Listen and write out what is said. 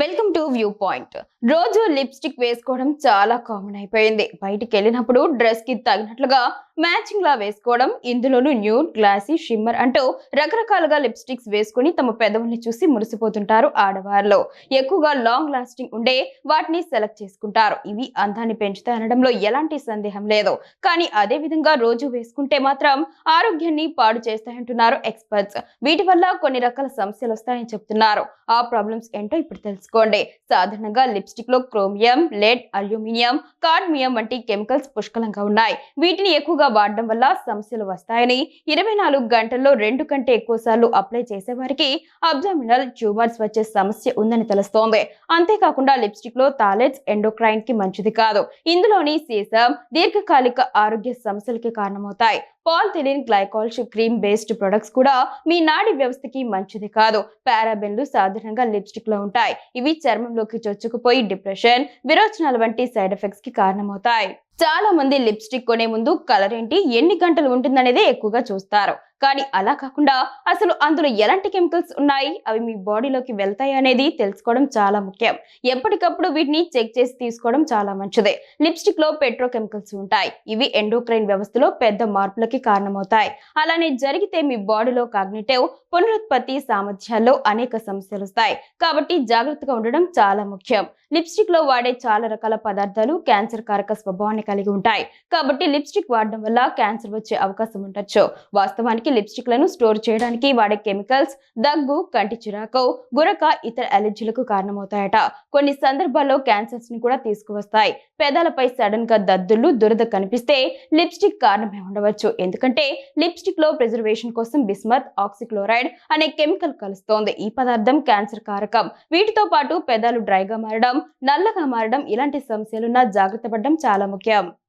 Welcome to view point రోజు lipstick వేసుకోవడం చాలా కామన్ అయిపోయింది. బయటికి వెళ్ళినప్పుడు డ్రెస్కి తగినట్లుగా మ్యాచింగ్ లా వేసుకోవడం ఇందులోనూ న్యూడ్ గ్లాసీ షిమ్మర్ అంటూ రకరకాలుగా లిప్స్టిక్స్ వేసుకుని తమ పెదవుల్ని చూసి మురిసిపోతుంటారు ఆడవారిలో ఎక్కువగా లాంగ్ లాస్టింగ్ ఉండే వాటిని సెలెక్ట్ చేసుకుంటారు. ఇవి అందాన్ని పెంచుతాయి అనడంలో ఎలాంటి సందేహం లేదు. కానీ అదే విధంగా రోజు వేసుకుంటే మాత్రం ఆరోగ్యాన్ని పాడు చేస్తాయంటున్నారు ఎక్స్పర్ట్స్ వీటి వల్ల కొన్ని రకాల సమస్యలు వస్తాయని చెప్తున్నారు. ఆ ప్రాబ్లమ్స్ ఏంటో ఇప్పుడు తెలుసు తెలుసుకోండి. సాధారణంగా లిప్స్టిక్లో క్రోమియం లెడ్ అల్యూమినియం కాడ్మియం వంటి కెమికల్స్ పుష్కలంగా ఉన్నాయి. వీటిని ఎక్కువగా వాడడం వల్ల సమస్యలు వస్తాయని ఇరవై నాలుగు గంటల్లో రెండు కంటే ఎక్కువ సార్లు అప్లై చేసే వారికి అబ్డామినల్ ట్యూమర్స్ వచ్చే సమస్య ఉందని తెలుస్తోంది. అంతేకాకుండా లిప్స్టిక్లో థాలెట్స్ ఎండోక్రైన్కి మంచిది కాదు. ఇందులోని సీసం దీర్ఘకాలిక ఆరోగ్య సమస్యలకి కారణమవుతాయి. Polyethylene glycol cream based products కూడా మీ నాడి వ్యవస్థకి మంచిది కాదు. పారాబెన్లు సాధారణంగా లిప్స్టిక్లో ఉంటాయి. ఇవి చర్మంలోకి చొచ్చుకుపోయి డిప్రెషన్ విరోచనాల వంటి సైడ్ ఎఫెక్ట్స్కి కారణమవుతాయి. చాలా మంది లిప్స్టిక్ కొనే ముందు కలర్ ఏంటి ఎన్ని గంటలు ఉంటుందనేదే ఎక్కువగా చూస్తారు. కానీ అలా కాకుండా అసలు అందులో ఎలాంటి కెమికల్స్ ఉన్నాయి అవి మీ బాడీలోకి వెళ్తాయి అనేది తెలుసుకోవడం చాలా ముఖ్యం. ఎప్పటికప్పుడు వీటిని చెక్ చేసి తీసుకోవడం చాలా మంచిదే. లిప్స్టిక్లో పెట్రో కెమికల్స్ ఉంటాయి. ఇవి ఎండోక్రైన్ వ్యవస్థలో పెద్ద మార్పులకి కారణమవుతాయి. అలానే జరిగితే మీ బాడీలో కాగ్నిటివ్ పునరుత్పత్తి సామర్థ్యాల్లో అనేక సమస్యలు వస్తాయి. కాబట్టి జాగ్రత్తగా ఉండడం చాలా ముఖ్యం. లిప్స్టిక్లో వాడే చాలా రకాల పదార్థాలు క్యాన్సర్ కారక స్వభావాన్ని కలిగి ఉంటాయి. కాబట్టి లిప్స్టిక్ వాడడం వల్ల క్యాన్సర్ వచ్చే అవకాశం ఉండొచ్చు. వాస్తవానికి లిప్స్టిక్లను స్టోర్ చేయడానికి వాడే కెమికల్స్ దగ్గు కంటి చిరాకు గురక ఇతర అలర్జీలకు కారణమవుతాయట. కొన్ని సందర్భాల్లో క్యాన్సర్స్ని కూడా తీసుకువస్తాయి. పెదాలపై సడన్గా దద్దులు దురద కనిపిస్తే లిప్స్టిక్ కారణమే ఉండవచ్చు. ఎందుకంటే లిప్స్టిక్లో ప్రిజర్వేషన్ కోసం బిస్మత్ ఆక్సిక్లోరైడ్ అనే కెమికల్ కలుస్తోంది. ఈ పదార్థం క్యాన్సర్ కారకం. వీటితో పాటు పెదాలు డ్రైగా మారడం నల్లగా మారడం ఇలాంటి సమస్యలున్న జాగ్రత్త పడడం చాలా ముఖ్యం. him